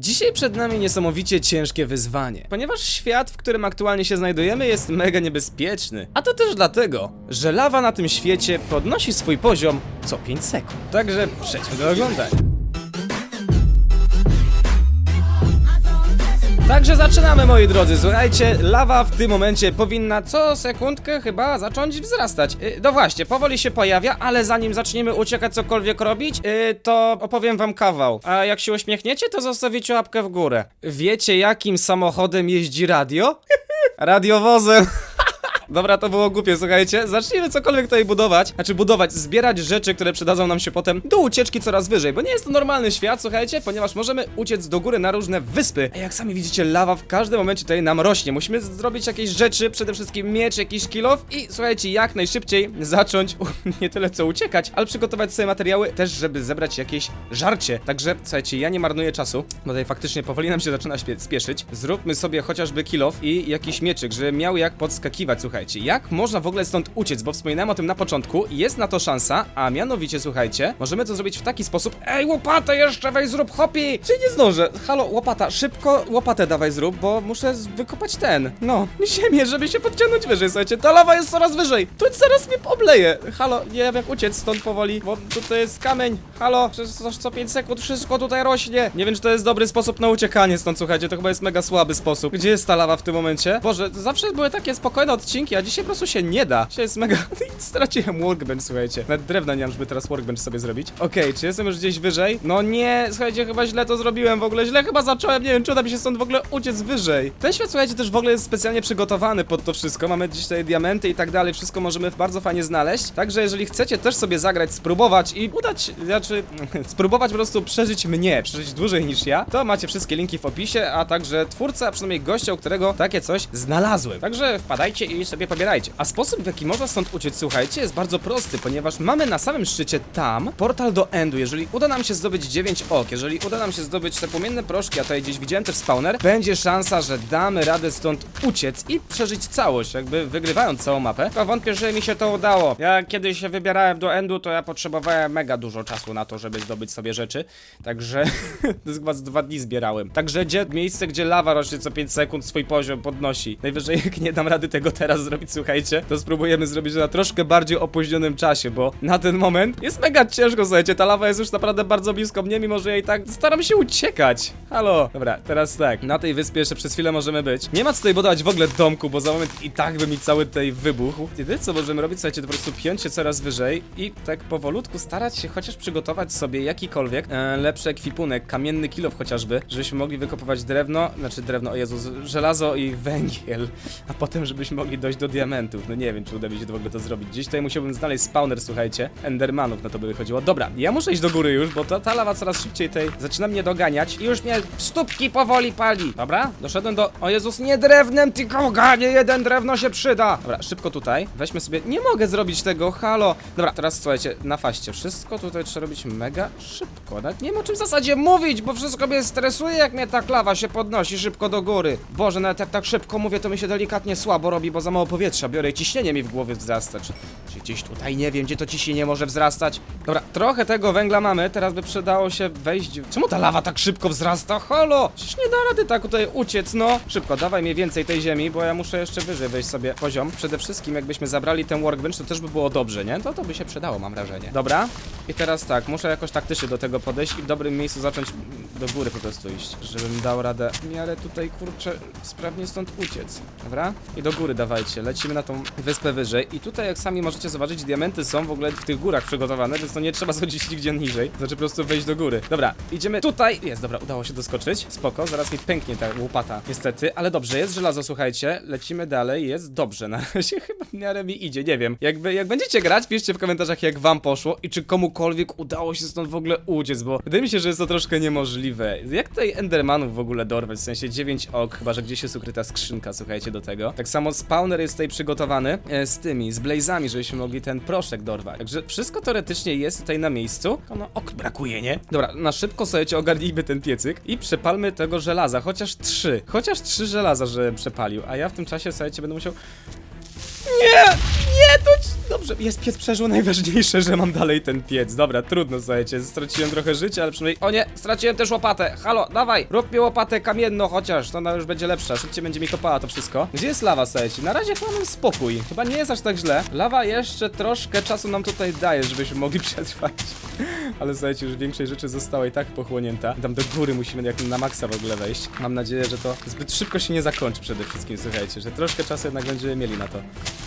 Dzisiaj przed nami niesamowicie ciężkie wyzwanie, ponieważ świat, w którym aktualnie się znajdujemy, jest mega niebezpieczny. A to też dlatego, że lawa na tym świecie podnosi swój poziom co 5 sekund. Także przejdźmy do oglądania. Także zaczynamy moi drodzy, słuchajcie, lawa w tym momencie powinna co sekundkę chyba zacząć wzrastać. Yy, no właśnie, powoli się pojawia, ale zanim zaczniemy uciekać cokolwiek robić, yy, to opowiem wam kawał. A jak się uśmiechniecie, to zostawicie łapkę w górę. Wiecie jakim samochodem jeździ radio? Radiowozem. Dobra, to było głupie, słuchajcie. Zacznijmy cokolwiek tutaj budować. Znaczy budować, zbierać rzeczy, które przydadzą nam się potem do ucieczki coraz wyżej, bo nie jest to normalny świat, słuchajcie, ponieważ możemy uciec do góry na różne wyspy. A jak sami widzicie, lawa w każdym momencie tutaj nam rośnie. Musimy zrobić jakieś rzeczy, przede wszystkim miecz, jakiś kilof i słuchajcie, jak najszybciej zacząć nie tyle co uciekać, ale przygotować sobie materiały też, żeby zebrać jakieś żarcie. Także słuchajcie, ja nie marnuję czasu, bo tutaj faktycznie powoli nam się zaczyna spieszyć. Zróbmy sobie chociażby kilof i jakiś mieczyk, żeby miał jak podskakiwać, słuchajcie. Jak można w ogóle stąd uciec, bo wspominałem o tym na początku, jest na to szansa, a mianowicie, słuchajcie, możemy to zrobić w taki sposób. Ej, łopatę jeszcze weź zrób, hopi! Czy nie zdążę? Halo, łopata, szybko łopatę dawaj zrób, bo muszę wykopać ten, no, ziemię, żeby się podciągnąć wyżej, słuchajcie, ta lawa jest coraz wyżej, tu zaraz mnie obleje. Halo, nie wiem jak uciec stąd powoli, bo tutaj jest kamień, halo, przez co, co 5 sekund wszystko tutaj rośnie. Nie wiem, czy to jest dobry sposób na uciekanie stąd, słuchajcie, to chyba jest mega słaby sposób. Gdzie jest ta lawa w tym momencie? Boże, zawsze były takie spokojne odcinki, a dzisiaj po prostu się nie da. Dzisiaj jest mega... Straciłem workbench, słuchajcie. Nawet drewna nie mam, żeby teraz workbench sobie zrobić. Okej, czy jestem już gdzieś wyżej? No nie, słuchajcie, chyba źle to zrobiłem w ogóle. Źle chyba zacząłem, nie wiem, czy uda mi się stąd w ogóle uciec wyżej. Ten świat, słuchajcie, też w ogóle jest specjalnie przygotowany pod to wszystko. Mamy dziś tutaj diamenty i tak dalej, wszystko możemy bardzo fajnie znaleźć. Także jeżeli chcecie też sobie zagrać, spróbować i udać, znaczy, spróbować po prostu przeżyć mnie, przeżyć dłużej niż ja, to macie wszystkie linki w opisie, a także twórca, a przynajmniej gościa, u którego takie coś znalazłem. Także wpadajcie i pobierajcie. A sposób, w jaki można stąd uciec, słuchajcie, jest bardzo prosty, ponieważ mamy na samym szczycie tam portal do Endu. Jeżeli uda nam się zdobyć 9 ok, jeżeli uda nam się zdobyć te płomienne proszki, a tutaj gdzieś widziałem też spawner, będzie szansa, że damy radę stąd uciec i przeżyć całość, jakby wygrywając całą mapę. Tylko wątpię, że mi się to udało. Ja kiedy się wybierałem do Endu, to ja potrzebowałem mega dużo czasu na to, żeby zdobyć sobie rzeczy. Także to chyba z dwa dni zbierałem. Także gdzie miejsce, gdzie lawa rośnie co 5 sekund swój poziom podnosi. Najwyżej jak nie dam rady tego teraz zrobić, słuchajcie, to spróbujemy zrobić to na troszkę bardziej opóźnionym czasie, bo na ten moment jest mega ciężko, słuchajcie, ta lawa jest już naprawdę bardzo blisko mnie, mimo że ja i tak staram się uciekać. Halo. Dobra, teraz tak, na tej wyspie jeszcze przez chwilę możemy być. Nie ma co tutaj budować w ogóle domku, bo za moment i tak by mi cały tutaj wybuchł. Jedyne co możemy robić, słuchajcie, to po prostu piąć się coraz wyżej i tak powolutku starać się chociaż przygotować sobie jakikolwiek e, lepszy ekwipunek, kamienny kilof chociażby, żebyśmy mogli wykopywać drewno, znaczy drewno, o Jezus, żelazo i węgiel, a potem żebyśmy mogli dojść do diamentów. No nie wiem, czy uda mi się w ogóle to zrobić. Gdzieś tutaj musiałbym znaleźć spawner, słuchajcie, endermanów na to by wychodziło. Dobra, ja muszę iść do góry już, bo ta, ta lawa coraz szybciej tutaj zaczyna mnie doganiać i już mnie stópki powoli pali. Dobra, doszedłem do... O Jezus, nie drewnem, tylko ganie, jeden drewno się przyda. Dobra, szybko tutaj, weźmy sobie... Nie mogę zrobić tego, halo. Dobra, teraz słuchajcie, na faście, wszystko tutaj trzeba robić mega szybko. Nawet nie wiem o czym w zasadzie mówić, bo wszystko mnie stresuje, jak mnie ta klawa się podnosi szybko do góry. Boże, nawet jak tak szybko mówię, to mi się delikatnie słabo robi, bo za mało powietrza biorę i ciśnienie mi w głowie wzrasta. Czy, czy gdzieś tutaj, nie wiem, gdzie to ciśnienie może wzrastać. Dobra, trochę tego węgla mamy, teraz by przydało się wejść... Czemu ta lawa tak szybko wzrasta? Halo! Przecież nie da rady tak tutaj uciec, no. Szybko, dawaj mi więcej tej ziemi, bo ja muszę jeszcze wyżej wejść sobie poziom. Przede wszystkim, jakbyśmy zabrali ten workbench, to też by było dobrze, nie? To to by się przydało, mam wrażenie. Dobra. I teraz tak, muszę jakoś taktycznie do tego podejść i w dobrym miejscu zacząć do góry po prostu iść, żebym dał radę w miarę tutaj, kurczę, sprawnie stąd uciec. Dobra? I do góry dawajcie, lecimy na tą wyspę wyżej i tutaj, jak sami możecie zobaczyć, diamenty są w ogóle w tych górach przygotowane, więc to nie trzeba schodzić nigdzie niżej, znaczy po prostu wejść do góry. Dobra, idziemy tutaj. Jest, dobra, udało się doskoczyć. Spoko, zaraz mi pęknie ta łopata, niestety, ale dobrze, jest żelazo, słuchajcie, lecimy dalej, jest dobrze, na razie chyba w miarę mi idzie, nie wiem. Jakby, jak będziecie grać, piszcie w komentarzach, jak wam poszło i czy komukolwiek udało się stąd w ogóle uciec, bo wydaje mi się, że jest to troszkę niemożliwe. Jak tutaj Endermanów w ogóle dorwać, w sensie 9 ok, chyba, że gdzieś jest ukryta skrzynka, słuchajcie, do tego. Tak samo spawner jest tutaj przygotowany e, z tymi, z blazami, żebyśmy mogli ten proszek dorwać. Także wszystko teoretycznie jest tutaj na miejscu, no ok brakuje, nie? Dobra, na szybko słuchajcie, ogarnijmy ten piecyk i przepalmy tego żelaza, chociaż trzy. Chociaż trzy żelaza, że przepalił, a ja w tym czasie, słuchajcie, będę musiał Nie! Nie, to... ci- Dobrze, jest piec przeżył, najważniejsze, że mam dalej ten piec. Dobra, trudno, słuchajcie, straciłem trochę życia, ale przynajmniej... O nie, straciłem też łopatę. Halo, dawaj, rób mi łopatę kamienną chociaż, to ona już będzie lepsza, szybciej będzie mi kopała to wszystko. Gdzie jest lawa, słuchajcie? Na razie chyba mam spokój, chyba nie jest aż tak źle. Lawa jeszcze troszkę czasu nam tutaj daje, żebyśmy mogli przetrwać. Ale słuchajcie, już większość rzeczy została i tak pochłonięta. Tam do góry musimy jak na maksa w ogóle wejść. Mam nadzieję, że to zbyt szybko się nie zakończy przede wszystkim, słuchajcie, że troszkę czasu jednak będziemy mieli na to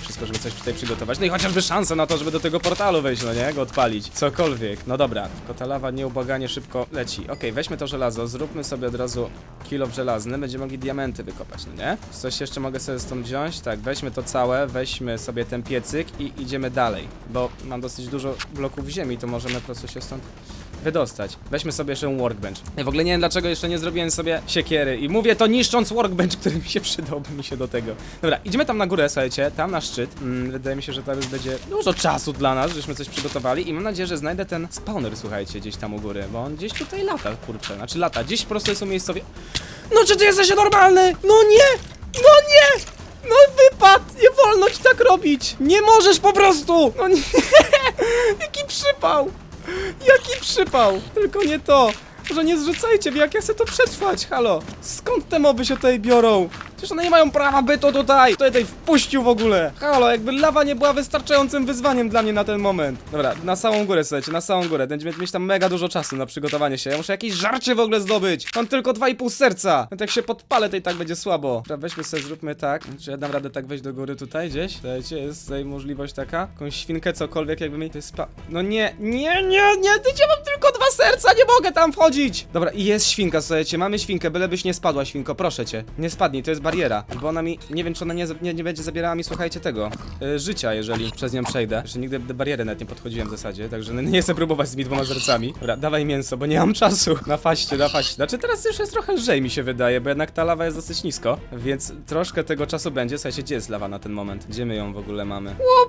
wszystko, żeby coś tutaj przygotować. No i chociażby szansa na to, żeby do tego portalu wejść, no nie? Go odpalić. Cokolwiek. No dobra, tylko ta lawa nieubłaganie szybko leci. Okej, weźmy to żelazo, zróbmy sobie od razu kilo żelazny, będziemy mogli diamenty wykopać, no nie? Coś jeszcze mogę sobie stąd wziąć? Tak, weźmy to całe, weźmy sobie ten piecyk i idziemy dalej, bo mam dosyć dużo bloków ziemi, to możemy po prostu się stąd wydostać. Weźmy sobie jeszcze workbench. Ja w ogóle nie wiem dlaczego jeszcze nie zrobiłem sobie siekiery i mówię to niszcząc workbench, który mi się przydałby mi się do tego. Dobra, idziemy tam na górę, słuchajcie, tam na szczyt. Mm, wydaje mi się, że teraz będzie dużo czasu dla nas, żeśmy coś przygotowali i mam nadzieję, że znajdę ten spawner, słuchajcie, gdzieś tam u góry, bo on gdzieś tutaj lata, kurczę, znaczy lata, gdzieś po prostu jest umiejscowie... No czy ty jesteś normalny? No nie! No nie! No wypad! Nie wolno ci tak robić! Nie możesz po prostu! No nie! Jaki przypał! Jaki przypał! Tylko nie to! Że nie zrzucajcie jak ja chcę to przetrwać, halo! Skąd te moby się tutaj biorą? Przecież one nie mają prawa bytu tutaj! Kto je tutaj wpuścił w ogóle? Halo, jakby lawa nie była wystarczającym wyzwaniem dla mnie na ten moment. Dobra, na samą górę, słuchajcie, na samą górę. Będziemy mieć tam mega dużo czasu na przygotowanie się. Ja muszę jakieś żarcie w ogóle zdobyć. Mam tylko 2,5 serca. Nawet jak się podpalę, to i tak będzie słabo. Dobra, weźmy sobie, zróbmy tak. Czy ja dam radę tak wejść do góry tutaj gdzieś? Słuchajcie, jest tutaj możliwość taka. Jakąś świnkę, cokolwiek, jakby mi to jest spa... No nie, nie, nie, nie, ty mam tylko dwa serca, nie mogę tam wchodzić! Dobra, i jest świnka, słuchajcie, mamy świnkę, bylebyś nie spadła, świnko, proszę cię. Nie spadnij, to jest bariera, bo ona mi, nie wiem, czy ona nie, nie, nie będzie zabierała mi, słuchajcie, tego, y, życia, jeżeli przez nią przejdę. Jeszcze nigdy do bariery nawet nie podchodziłem w zasadzie, także no, nie chcę próbować z dwoma sercami. Dobra, dawaj mięso, bo nie mam czasu. Na faście, na faście. Znaczy teraz już jest trochę lżej mi się wydaje, bo jednak ta lawa jest dosyć nisko, więc troszkę tego czasu będzie. Słuchajcie, gdzie jest lawa na ten moment? Gdzie my ją w ogóle mamy? O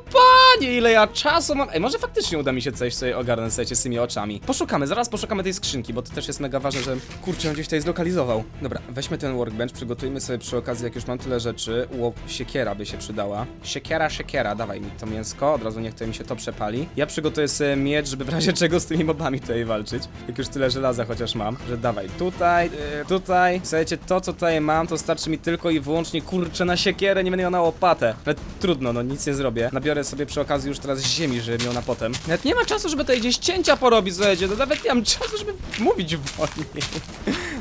panie, ile ja czasu mam! Ej, może faktycznie uda mi się coś sobie ogarnąć, słuchajcie, z tymi oczami. Poszukamy, zaraz poszukamy tej skrzynki, bo to też jest mega ważne, że kurczę, on gdzieś tutaj zlokalizował. Dobra, weźmy ten workbench, przygotujmy sobie przy okazji, jak już mam tyle rzeczy, łop, siekiera by się przydała. Siekiera, siekiera, dawaj mi to mięsko, od razu niech to mi się to przepali. Ja przygotuję sobie miecz, żeby w razie czego z tymi mobami tutaj walczyć. Jak już tyle żelaza chociaż mam, że dawaj tutaj, yy, tutaj. Słuchajcie, to co tutaj mam, to starczy mi tylko i wyłącznie, kurczę, na siekierę, nie będę miał na łopatę. Ale trudno, no nic nie zrobię. Nabiorę sobie przy okazji już teraz ziemi, żeby miał na potem. Nawet nie ma czasu, żeby tutaj gdzieś cięcia porobić, słuchajcie, no nawet nie mam czasu, żeby mówić wolniej.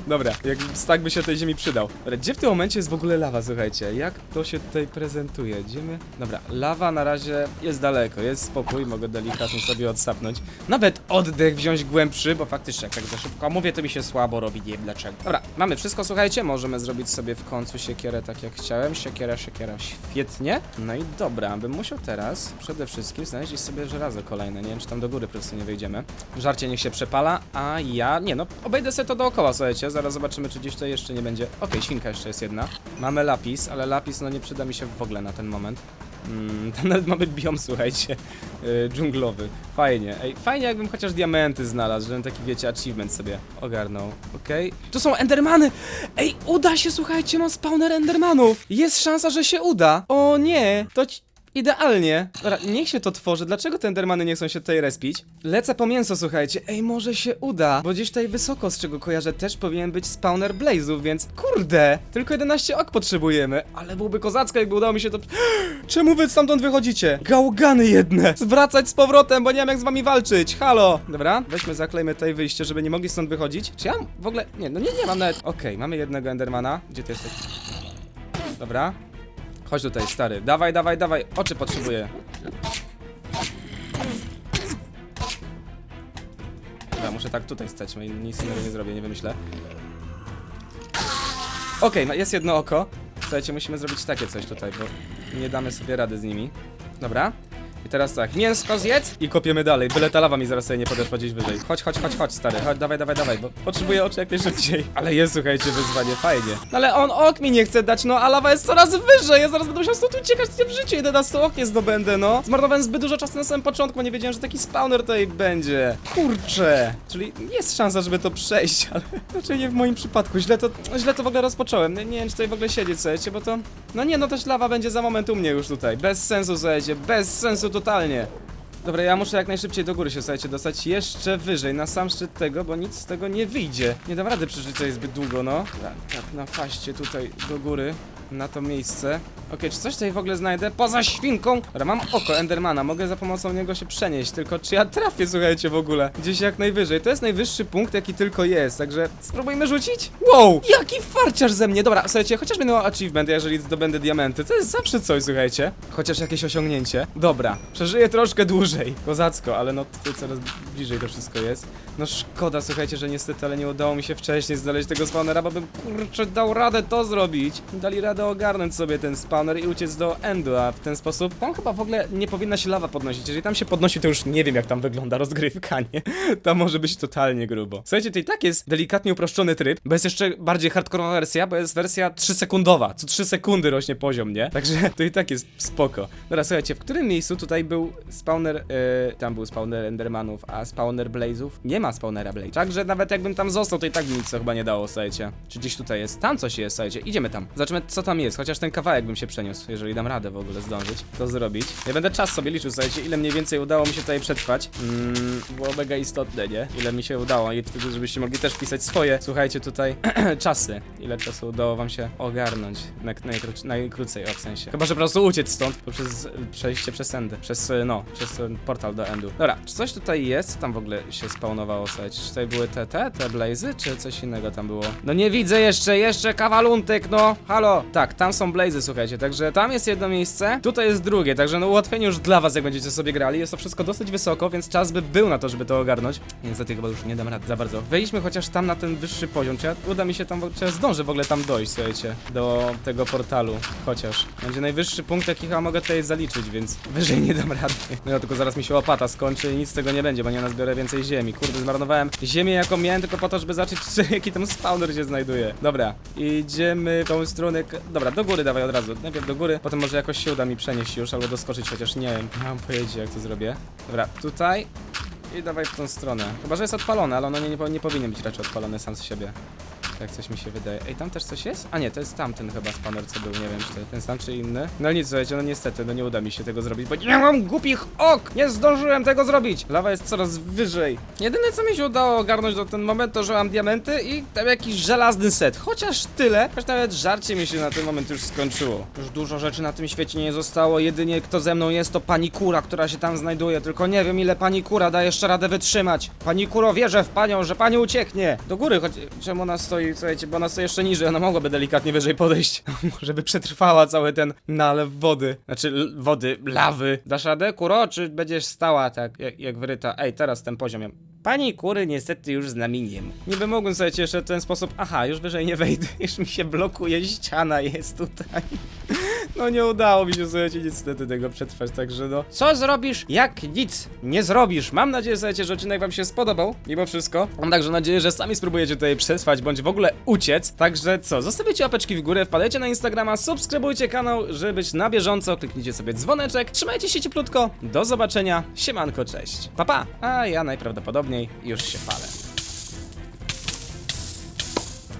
Dobra, jak tak by się tej ziemi przydał. Dobra, gdzie w tym momencie jest w ogóle lawa, słuchajcie? Jak to się tutaj prezentuje? Gdzie my... Dobra, lawa na razie jest daleko, jest spokój, mogę delikatnie sobie odsapnąć. Nawet oddech wziąć głębszy, bo faktycznie jak tak za szybko mówię, to mi się słabo robi, nie wiem dlaczego. Dobra, mamy wszystko, słuchajcie, możemy zrobić sobie w końcu siekierę tak jak chciałem. Siekiera, siekiera, świetnie. No i dobra, bym musiał teraz przede wszystkim znaleźć sobie żelazo kolejne. Nie wiem, czy tam do góry po prostu nie wejdziemy. Żarcie niech się przepala, a ja... Nie no, obejdę sobie to dookoła, słuchajcie, zaraz zobaczymy, czy gdzieś to jeszcze nie będzie. Okej, świnka jeszcze jest jedna. Mamy lapis, ale lapis no nie przyda mi się w ogóle na ten moment. Mm, tam nawet mamy biom, słuchajcie, yy, dżunglowy. Fajnie, ej, fajnie jakbym chociaż diamenty znalazł, żebym taki, wiecie, achievement sobie ogarnął. Okej. Tu są endermany! Ej, uda się, słuchajcie, mam spawner endermanów! Jest szansa, że się uda! O nie, to ci... Idealnie. Dobra, niech się to tworzy. Dlaczego te endermany nie chcą się tutaj respić? Lecę po mięso, słuchajcie. Ej, może się uda. Bo gdzieś tutaj wysoko, z czego kojarzę, też powinien być spawner blazów, więc kurde. Tylko 11 ok potrzebujemy. Ale byłoby kozacko, jakby udało mi się to... Czemu wy stamtąd wychodzicie? Gałgany jedne. Zwracać z powrotem, bo nie mam jak z wami walczyć. Halo. Dobra, weźmy, zaklejmy tutaj wyjście, żeby nie mogli stąd wychodzić. Czy ja w ogóle... Nie, no nie, nie mam nawet... Okej, mamy jednego endermana. Gdzie ty jesteś? Dobra. Chodź tutaj, stary. Dawaj, dawaj, dawaj. Oczy potrzebuję. Dobra, muszę tak tutaj stać, bo nic innego nie zrobię, nie wymyślę. Okej, no jest jedno oko. Słuchajcie, musimy zrobić takie coś tutaj, bo nie damy sobie rady z nimi. Dobra. I teraz tak, mięsko zjedz i kopiemy dalej. Byle ta lawa mi zaraz sobie nie podeszła gdzieś wyżej. Chodź, chodź, chodź, chodź, stary. Chodź, dawaj, dawaj, dawaj, bo potrzebuję oczy jak najszybciej. Ale jest, słuchajcie, wyzwanie, fajnie. No ale on ok mi nie chce dać, no, a lawa jest coraz wyżej. Ja zaraz będę musiał stąd uciekać nie w życiu. Jeden na sto oknie zdobędę, no. Zmarnowałem zbyt dużo czasu na samym początku, bo nie wiedziałem, że taki spawner tutaj będzie. Kurczę. Czyli jest szansa, żeby to przejść, ale raczej nie w moim przypadku. Źle to, źle to w ogóle rozpocząłem. Nie, nie wiem, czy tutaj w ogóle siedzieć, słuchajcie, bo to... No nie, no też lawa będzie za moment u mnie już tutaj. Bez sensu, słuchajcie, bez sensu totalnie. Dobra, ja muszę jak najszybciej do góry się, słuchajcie, dostać jeszcze wyżej, na sam szczyt tego, bo nic z tego nie wyjdzie. Nie dam rady przeżyć tutaj zbyt długo, no. Tak, tak, na faście tutaj do góry, na to miejsce. Okej, czy coś tutaj w ogóle znajdę? Poza świnką! Dobra, mam oko Endermana, mogę za pomocą niego się przenieść, tylko czy ja trafię, słuchajcie, w ogóle? Gdzieś jak najwyżej. To jest najwyższy punkt, jaki tylko jest, także spróbujmy rzucić? Wow! Jaki farciarz ze mnie! Dobra, słuchajcie, chociaż będę miał achievement, jeżeli zdobędę diamenty, to jest zawsze coś, słuchajcie. Chociaż jakieś osiągnięcie. Dobra, przeżyję troszkę dłużej. Kozacko, ale no tutaj coraz bliżej to wszystko jest. No szkoda, słuchajcie, że niestety, ale nie udało mi się wcześniej znaleźć tego spawnera, bo bym kurczę dał radę to zrobić. Dali radę ogarnąć sobie ten spawner i uciec do endu, a w ten sposób tam chyba w ogóle nie powinna się lawa podnosić. Jeżeli tam się podnosi, to już nie wiem jak tam wygląda rozgrywka, nie? To może być totalnie grubo. Słuchajcie, to i tak jest delikatnie uproszczony tryb, bo jest jeszcze bardziej hardkorowa wersja, bo jest wersja 3 sekundowa. Co 3 sekundy rośnie poziom, nie? Także to i tak jest spoko. Dobra, słuchajcie, w którym miejscu tutaj był spawner, yy, tam był spawner Endermanów, a spawner Blazów? Nie ma spawnera Blaze. Także nawet jakbym tam został, to i tak nic to chyba nie dało, słuchajcie. Czy gdzieś tutaj jest? Tam coś jest, słuchajcie. Idziemy tam. Zobaczymy, co tam jest. Chociaż ten kawałek bym się przeniósł, jeżeli dam radę w ogóle zdążyć to zrobić. Ja będę czas sobie liczył, słuchajcie, ile mniej więcej udało mi się tutaj przetrwać. Mm, było mega istotne, nie? Ile mi się udało i wtedy, żebyście mogli też pisać swoje, słuchajcie, tutaj czasy. Ile czasu udało wam się ogarnąć na, najkró- najkrócej, o w sensie. Chyba, że po prostu uciec stąd poprzez przejście przez endy, przez, e, no, przez ten portal do endu. Dobra, czy coś tutaj jest? Co tam w ogóle się spawnowało, słuchajcie? Czy tutaj były te, te, te blazy, czy coś innego tam było? No nie widzę jeszcze, jeszcze kawaluntek, no! Halo! Tak, tam są blazy, słuchajcie, także tam jest jedno miejsce, tutaj jest drugie, także no ułatwienie już dla was, jak będziecie sobie grali. Jest to wszystko dosyć wysoko, więc czas by był na to, żeby to ogarnąć. Niestety chyba już nie dam rady za bardzo. Wejdźmy chociaż tam na ten wyższy poziom. Czy ja, uda mi się tam, czy ja zdążę w ogóle tam dojść, słuchajcie, do tego portalu. Chociaż. Będzie najwyższy punkt, jaki chyba mogę tutaj zaliczyć, więc wyżej nie dam rady. No ja tylko zaraz mi się łopata skończy i nic z tego nie będzie, bo nie nazbiorę więcej ziemi. Kurde, zmarnowałem ziemię, jaką miałem, tylko po to, żeby czy jaki tam spawner się znajduje. Dobra, idziemy w tą stronę. Dobra, do góry dawaj od razu. Najpierw do góry, potem może jakoś się uda mi przenieść już, albo doskoczyć, chociaż nie wiem. Nie mam pojęcia, jak to zrobię. Dobra, tutaj. I dawaj w tą stronę. Chyba, że jest odpalone, ale ono nie, nie, nie powinien być raczej odpalony sam z siebie. Tak coś mi się wydaje. Ej, tam też coś jest? A nie, to jest tamten chyba spawner, co był, nie wiem, czy ten sam, czy inny. No nic, słuchajcie, no niestety, no nie uda mi się tego zrobić, bo nie mam głupich ok! Nie zdążyłem tego zrobić! Lawa jest coraz wyżej. Jedyne, co mi się udało ogarnąć do ten moment, to, że mam diamenty i tam jakiś żelazny set. Chociaż tyle, choć nawet żarcie mi się na ten moment już skończyło. Już dużo rzeczy na tym świecie nie zostało, jedynie kto ze mną jest, to pani kura, która się tam znajduje, tylko nie wiem, ile pani kura da jeszcze radę wytrzymać. Pani kuro, wierzę w panią, że pani ucieknie. Do góry, choć czemu ona stoi, słuchajcie, bo ona stoi jeszcze niżej, ona mogłaby delikatnie wyżej podejść. Może by przetrwała cały ten nalew wody. Znaczy, wody, lawy. Dasz radę, kuro, czy będziesz stała tak, jak, jak wryta? Ej, teraz ten poziom. Pani kury niestety już z nami nie ma. Niby mogłem sobie jeszcze w ten sposób. Aha, już wyżej nie wejdę, już mi się blokuje, ściana jest tutaj. No nie udało mi się słuchajcie niestety tego przetrwać, także no. Co zrobisz, jak nic nie zrobisz? Mam nadzieję, słuchajcie, że odcinek wam się spodobał, mimo wszystko. Mam także nadzieję, że sami spróbujecie tutaj przetrwać, bądź w ogóle uciec. Także co, zostawiajcie łapeczki w górę, wpadajcie na Instagrama, subskrybujcie kanał, żeby być na bieżąco, kliknijcie sobie dzwoneczek, trzymajcie się cieplutko, do zobaczenia, siemanko, cześć. Pa, pa, a ja najprawdopodobniej już się palę.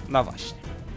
No właśnie.